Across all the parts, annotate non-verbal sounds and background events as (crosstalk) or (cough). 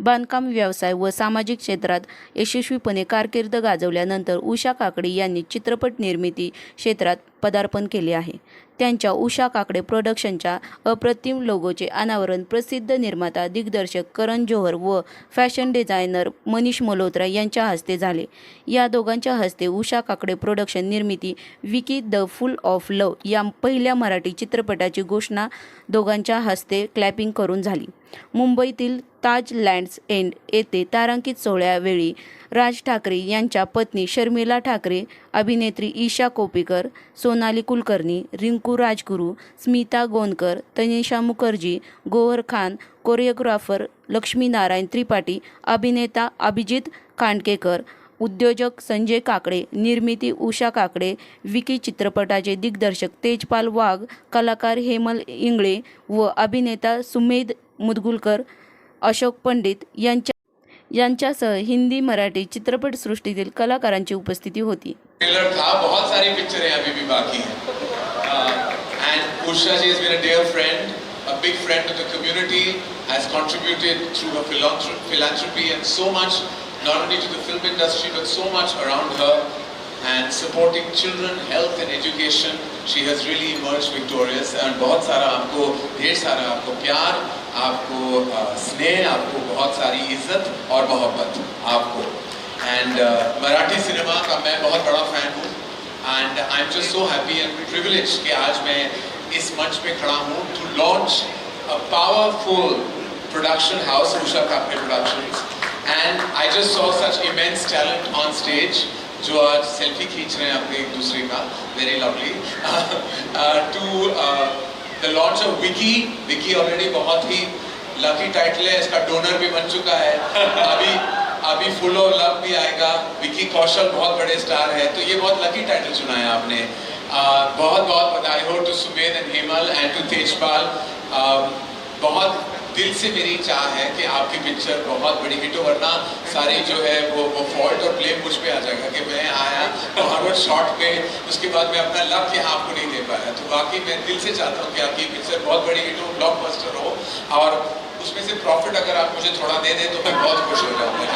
बांधकाम व्यवसाय व सामाजिक क्षेत्रात यशस्वीपणे कारकीर्द गाजवल्यानंतर उषा काकडे यांनी चित्रपट निर्मिती क्षेत्रात पदार्पण केले आहे. त्यांच्या उषा काकडे प्रोडक्शनच्या अप्रतिम लोगोचे अनावरण प्रसिद्ध निर्माता दिग्दर्शक करण जोहर व फॅशन डिझायनर मनीष मल्होत्रा यांच्या हस्ते झाले. या दोघांच्या हस्ते उषा काकडे प्रोडक्शन निर्मिती Vicky the full of love या पहिल्या मराठी चित्रपटाची घोषणा दोघांच्या हस्ते क्लॅपिंग करून झाली. मुंबईतील ताज लँड्स एंड येथे तारांकित सोहळ्यावेळी राज ठाकरे यांच्या पत्नी शर्मिला ठाकरे अभिनेत्री ईशा कोपेकर सोनाली कुलकर्णी रिंकू राजगुरू स्मिता गोंदकर तनिषा मुखर्जी गोहर खान कोरिओग्राफर लक्ष्मीनारायण त्रिपाठी अभिनेता अभिजित खांडकेकर उद्योजक संजय काकडे निर्मिती उषा काकडे विकी चित्रपटाचे दिग्दर्शक तेजपाल वाघ कलाकार हेमल इंगळे व अभिनेता सुमेध मुदगुलकर अशोक पंडित यांच्या यांच्यासह हिंदी मराठी चित्रपटसृष्टीतील कलाकारांची उपस्थिती होती. ट्रेलर था बहुत सारी पिक्चरें अभी भी बाकी हैं and Usha ji has been a dear friend a big friend to the community has contributed through her philanthr- philanthropy and so much not only to the film industry but so much around her and supporting children health and education she has really emerged victorious and बहुत सारा आपको ढेर सारा आपको प्यार आपको अ, स्नेह आपको बहुत सारी इज्जत और मोहब्बत आपको and Marathi cinema का मैं बहुत बड़ा फैन हूँ. And I am just so happy and privilege कि आज मैं इस मंच पे खड़ा हूँ to launch a powerful production house Usha Kapde productions and I just saw such immense talent on stage जो आज सेल्फी खींच रहे हैं अपने एक दूसरे का. Very lovely to the launch of Vicky Vicky already बहुत ही लकी टाइटल है. इसका डोनर भी बन चुका है. (laughs) अभी अभी फुल ऑफ़ लव भी आएगा। विकी कौशल बहुत बड़े स्टार है। तो ये बहुत लकी टाइटल चुना है आपने बहुत बहुत बधाई हो to Sumedh and Hemal and to Tejpal बहुत दिल से मेरी चाह है कि आपकी पिक्चर बहुत बड़ी हिट हो, वरना सारी जो है वो वो फॉल्ट और ब्लेम मुझ पे आ जाएगा कि मैं आया फॉरवर्ड शॉट पे, उसके बाद मैं अपना लक यहाँ आपको नहीं दे पाया। तो बाकी मैं दिल से चाहता हूँ कि आपकी पिक्चर बहुत बड़ी हिट हो ब्लॉकबस्टर हो और उसमें से प्रॉफिट अगर आप मुझे थोड़ा दे दें तो मैं बहुत खुश हो जाऊँगा।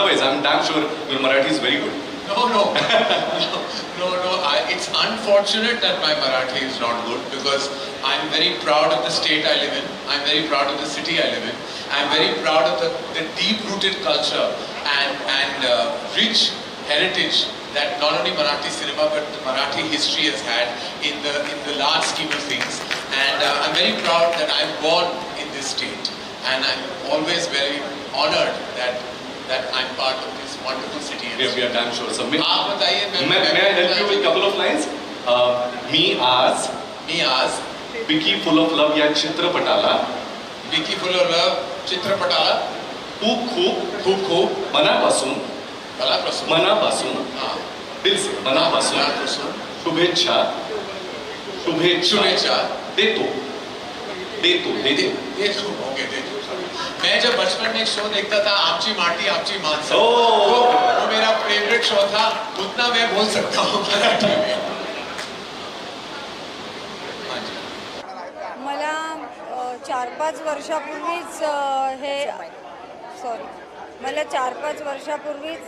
Otherwise, I'm damn sure your Marathi is very good. No, no, (laughs) no, no, no. I, it's unfortunate that my Marathi is not good because I'm very proud of the state I live in. I'm very proud of the city I live in. I'm very proud of the, the deep-rooted culture and and uh, rich heritage that not only Marathi cinema but Marathi history has had in the in the large scheme of things. And uh, I'm very proud that I'm born in this state, and I'm always very honored that that I'm part of this wonderful city. We, we are damn sure. So, may, आप बताइए मैं may, may I help you with couple of lines? Uh, me as me as Vicky full of love या चित्र पटाला Vicky full of love चित्र पटाला खूप खूप खूप खूप मनापासून मनापासून मनापासून दिल्स मनापासून शुभेच्छा शुभेच्छा शुभेच्छा देतो देतो देतो देतो ओके देतो मैं जब बचपन में एक शो देखता था आमची माटी आमची माणसं ओ। वो वो मेरा फेवरेट शो था उतना मैं बोल सकता हूँ मराठी में। मला चार पाच वर्षापूर्वीच हे सॉरी मला चार पाच वर्षापूर्वीच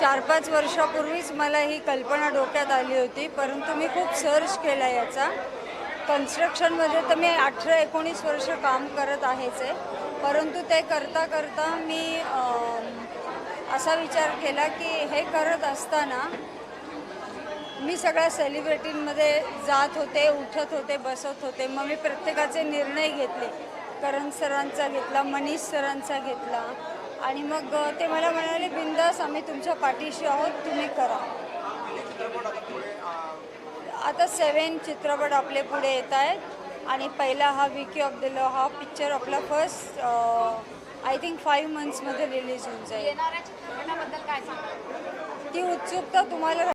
चार पाच वर्षापूर्वीच मला ही कल्पना डोक्यात आली होती परंतु मी खूप सर्च केला याचा. कन्स्ट्रक्शनमध्ये तर मी अठरा एकोणीस वर्ष काम करत आहेच. आहे परंतु ते करता करता मी असा विचार केला की हे करत असताना मी सगळ्या सेलिब्रिटींमध्ये जात होते उठत होते बसत होते. मग मी प्रत्येकाचे निर्णय घेतले. करण सरांचा घेतला मनीष सरांचा घेतला. आणि मग ते मला म्हणाले बिंदास आम्ही तुमच्या पाठीशी आहोत तुम्ही करा. आता सेवन चित्रपट आपले पुढे येत आहेत. आणि पहिला हा विकी ऑफ द लॉ हा पिक्चर आपला फर्स्ट आय थिंक फाईव्ह मंथ्समध्ये रिलीज होऊन जाईल. येणाऱ्या चित्रपटाबद्दल काय सांगा ती उत्सुकता तुम्हाला